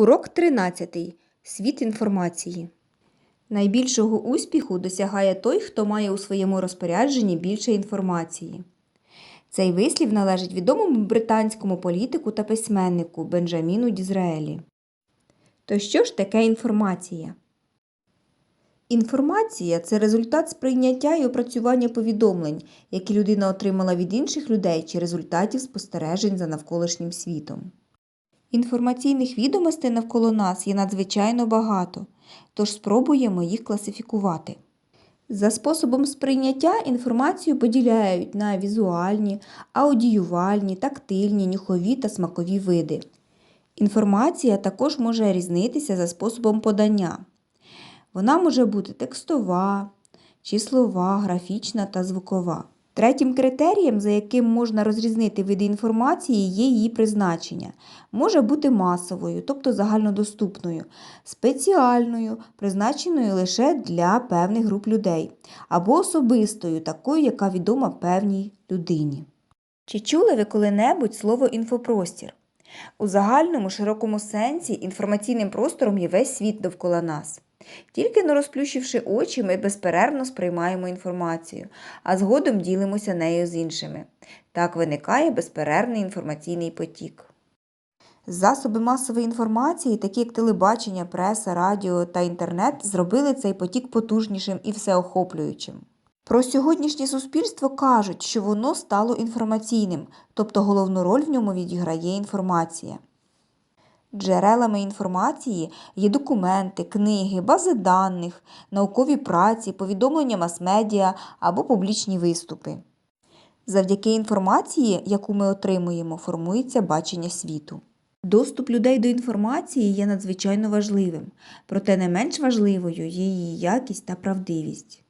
Урок 13. Світ інформації. Найбільшого успіху досягає той, хто має у своєму розпорядженні більше інформації. Цей вислів належить відомому британському політику та письменнику Бенджаміну Дізраелі. То що ж таке інформація? Інформація це результат сприйняття і опрацювання повідомлень, які людина отримала від інших людей чи результатів спостережень за навколишнім світом. Інформаційних відомостей навколо нас є надзвичайно багато, тож спробуємо їх класифікувати. За способом сприйняття інформацію поділяють на візуальні, аудіювальні, тактильні, нюхові та смакові види. Інформація також може різнитися за способом подання. Вона може бути текстова, числова, графічна та звукова. Третім критерієм, за яким можна розрізнити види інформації, є її призначення. Може бути масовою, тобто загальнодоступною, спеціальною, призначеною лише для певних груп людей, або особистою, такою, яка відома певній людині. Чи чули ви коли-небудь слово інфопростір? У загальному широкому сенсі інформаційним простором є весь світ довкола нас. Тільки не розплющивши очі, ми безперервно сприймаємо інформацію, а згодом ділимося нею з іншими. Так виникає безперервний інформаційний потік. Засоби масової інформації, такі як телебачення, преса, радіо та інтернет, зробили цей потік потужнішим і всеохоплюючим. Про сьогоднішнє суспільство кажуть, що воно стало інформаційним, тобто головну роль в ньому відіграє інформація. Джерелами інформації є документи, книги, бази даних, наукові праці, повідомлення мас-медіа або публічні виступи. Завдяки інформації, яку ми отримуємо, формується бачення світу. Доступ людей до інформації є надзвичайно важливим, проте не менш важливою є її якість та правдивість.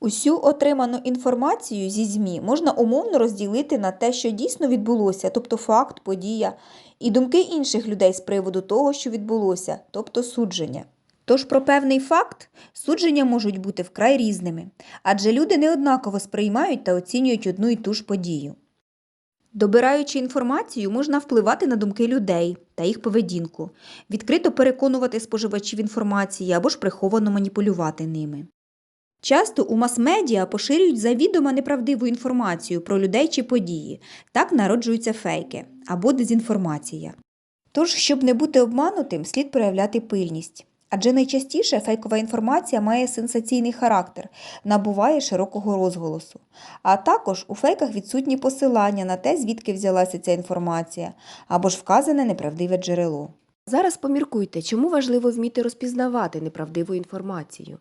Усю отриману інформацію зі ЗМІ можна умовно розділити на те, що дійсно відбулося, тобто факт, подія, і думки інших людей з приводу того, що відбулося, тобто судження. Тож про певний факт судження можуть бути вкрай різними, адже люди неоднаково сприймають та оцінюють одну і ту ж подію. Добираючи інформацію, можна впливати на думки людей та їх поведінку, відкрито переконувати споживачів інформації або ж приховано маніпулювати ними. Часто у мас-медіа поширюють завідомо неправдиву інформацію про людей чи події. Так народжуються фейки або дезінформація. Тож, щоб не бути обманутим, слід проявляти пильність. Адже найчастіше фейкова інформація має сенсаційний характер, набуває широкого розголосу. А також у фейках відсутні посилання на те, звідки взялася ця інформація, або ж вказане неправдиве джерело. Зараз поміркуйте, чому важливо вміти розпізнавати неправдиву інформацію.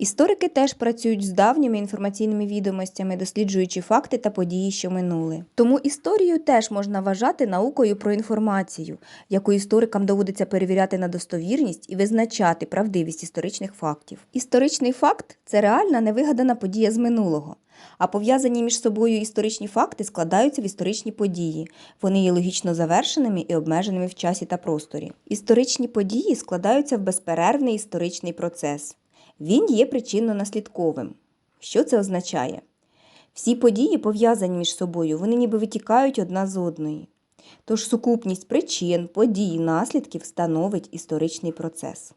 Історики теж працюють з давніми інформаційними відомостями, досліджуючи факти та події, що минули. Тому історію теж можна вважати наукою про інформацію, яку історикам доводиться перевіряти на достовірність і визначати правдивість історичних фактів. Історичний факт це реальна невигадана подія з минулого. А пов'язані між собою історичні факти складаються в історичні події. Вони є логічно завершеними і обмеженими в часі та просторі. Історичні події складаються в безперервний історичний процес. Він є причинно-наслідковим. Що це означає? Всі події пов'язані між собою, вони ніби витікають одна з одної. Тож сукупність причин, подій, наслідків становить історичний процес.